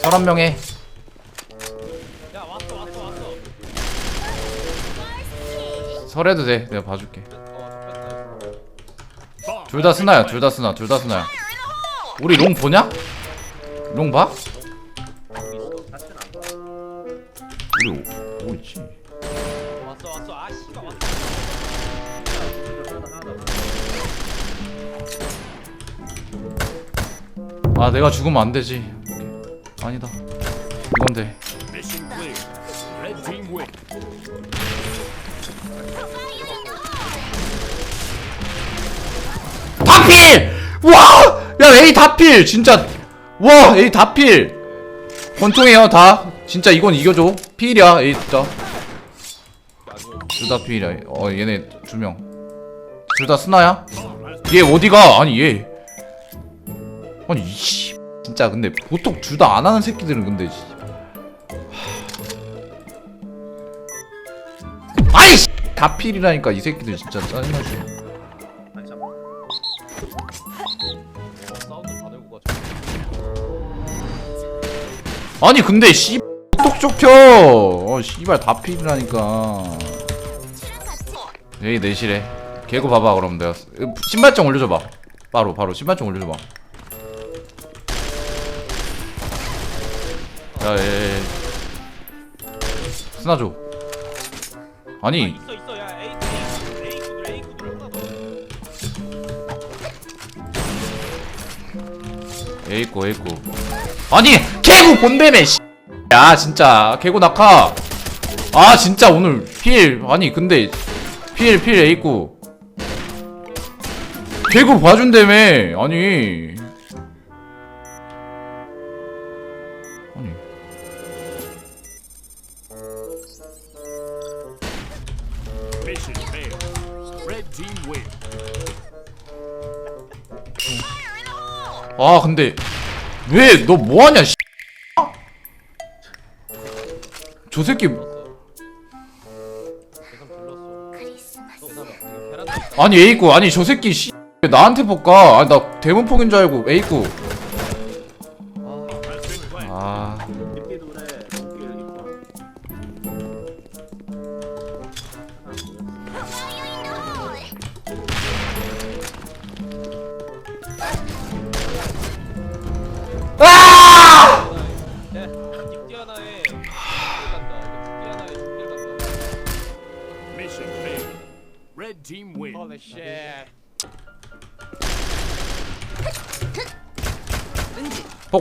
서른 명에 야 왔어 왔어 왔어 설해도 돼. 내가 봐줄게. 어 잡혔다 둘 다 스나야. 둘 다 스나. 둘 다 스나야. 우리 롱 보냐? 롱 봐? 우리 오, 오 있지. 아 내가 죽으면 안 되지. 아니다. 이건 돼. Mission clear. Red team win. 다필! 와! 야 A 다필! 진짜 와 A 다필! 권총이에요 다. 진짜 이건 이겨줘. 필이야 A 진짜. 둘다 필이야. 어 얘네 두 명. 둘 다 스나야? 얘 어디가? 아니 얘. 아니 이씨. 진짜 근데 보통 둘 다 안 하는 새끼들은 근데 씨. 하. 아이 씨. 다 필이라니까 이 새끼들 진짜 짜증나지. 아니 근데 씨 똑똑 켜. 어 씨발 다 필이라니까. 에이 내실해. 개고 봐봐 그럼 내가 으, 신발장 올려줘봐. 바로 바로 신발장 올려줘봐. 야 예. 스나 줘. 아 아니 있어 있어 야 A A A 구들 A 구들 하나 더 A 있고. 아니 개고 본뱀에 씨. 야 진짜 개고 낙하. 아 진짜 오늘 필 아니 근데 필필 있고. 개고 봐준다며. 아니 아 근데 왜 너 뭐하냐 씨. 저 새끼 아니 있고 아니 저 새끼 씨. 왜 나한테 볼까? 아니 나 대문폭인 줄 알고 있고.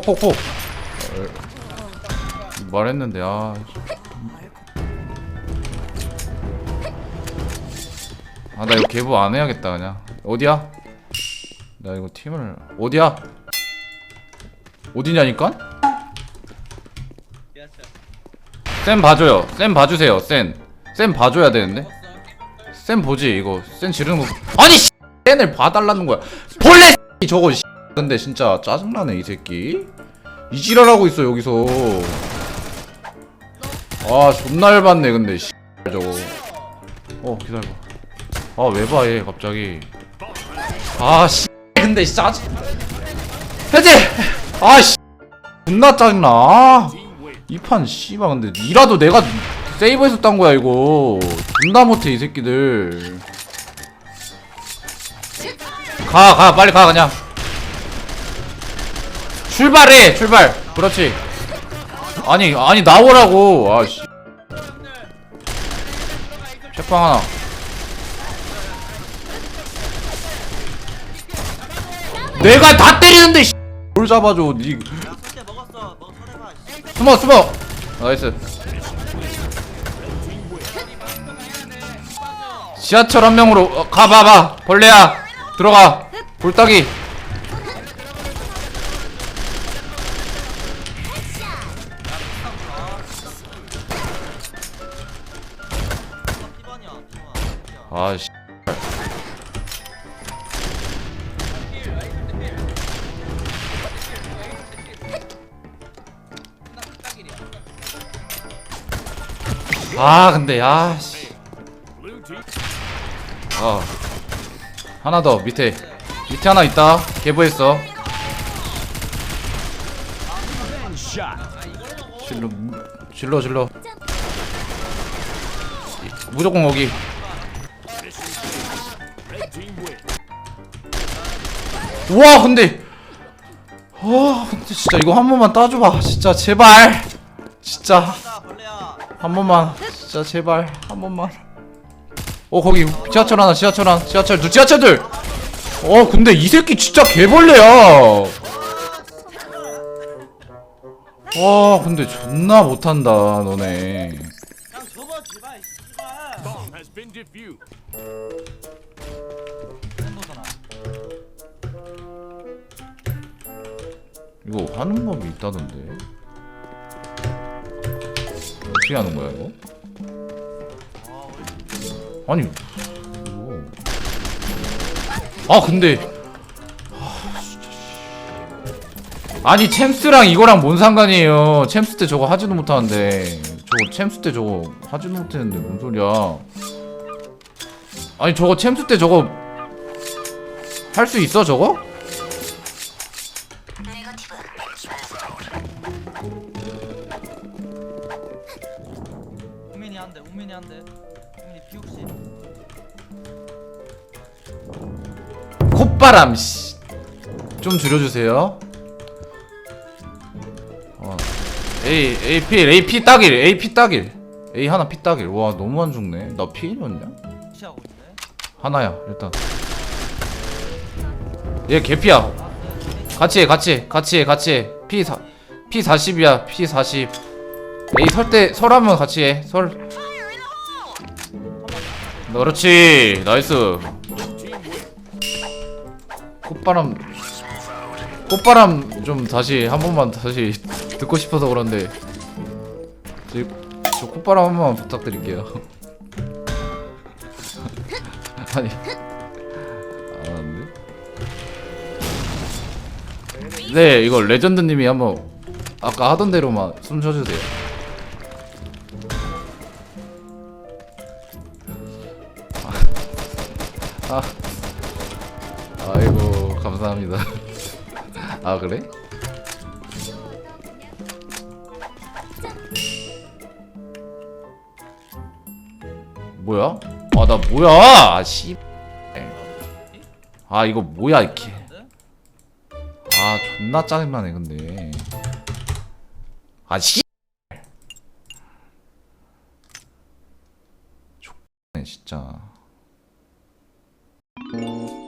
폭폭폭. 말했는데 아. 아 나 이거 개부 안 해야겠다 그냥. 어디야? 나 이거 팀을 어디야? 어디냐니까? 쌤 봐줘요. 쌤 봐주세요. 쌤. 쌤 봐줘야 되는데. 쌤 보지 이거. 쌤 지르는 거. 아니 씨. 쌤을 봐달라는 거야. 씨, 저거 씨. 근데 진짜 짜증나네 이 새끼. 이 지랄하고 있어 여기서. 아 존나 열받네 근데 씨. 저거. 어 기다려봐. 아왜 봐 얘 갑자기. 아 씨. 근데 씨, 짜증. 해제. 아 씨. 존나 짜증나. 이판 씨발 근데 이라도 내가 세이브해서 딴 거야 이거 존나 못해 이 새끼들 가 가 빨리 가 그냥 출발해! 출발. 그렇지. 아니 아니 나오라고. 아씨. 책방 하나. 내가 다 때리는데 씨. 뭘 잡아줘 니. 숨어 숨어. 나이스. 지하철 한 명으로 어, 가봐봐 벌레야. 들어가. 볼따기 아 근데 야씨. 아 하나 더 밑에. 밑에 하나 있다. 개보했어. 질러 질러 질러. 무조건 거기. 와 근데. 와 근데 진짜 이거 한 번만 따줘봐. 진짜 제발. 진짜 한 번만. 진짜 제발 한 번만. 어 거기 지하철 하나 지하철 하나 지하철 둘 지하철 둘어 근데 이 새끼 진짜 개벌레야! 와 근데 존나 못한다 너네. 이거 하는 법이 있다던데 어떻게 하는 거야 이거? 아니 이거 아 근데 아. 아니 챔스랑 이거랑 뭔 상관이에요 챔스 때 저거 하지도 못하는데 저거 챔스 때 저거 하지도 못했는데 뭔 소리야 아니 저거 챔스 때 저거 할 수 있어 저거? 우민이 한대 우민이 한대 우민이 비옥시 콧바람 씨. 좀 줄여주세요. 어. A A P A P 딱일 A P 딱일 A 하나 P 딱일 와 너무 안 죽네. 나? 무시하고 있네 하나야 일단. 얘 개피야. 같이 해 같이 해 같이 해 같이 해 P 사 P 40이야 P 40. A 설때 설하면 같이 해. 설. 그렇지. 나이스. 꽃바람 꽃바람 좀 다시 한 번만 다시 듣고 싶어서 그런데. 저, 저 꽃바람 한 번만 부탁드릴게요. 아니. 안 하는데 네 이거 레전드님이 한번 아까 하던 대로만 숨 쉬어주세요 아 아이고 감사합니다. 아 그래? 뭐야? 아 나 뭐야? 아, 씨. 아 이거 뭐야 이렇게? 아 존나 짜증나네 근데. 아 씨. X네, 진짜. Thank you.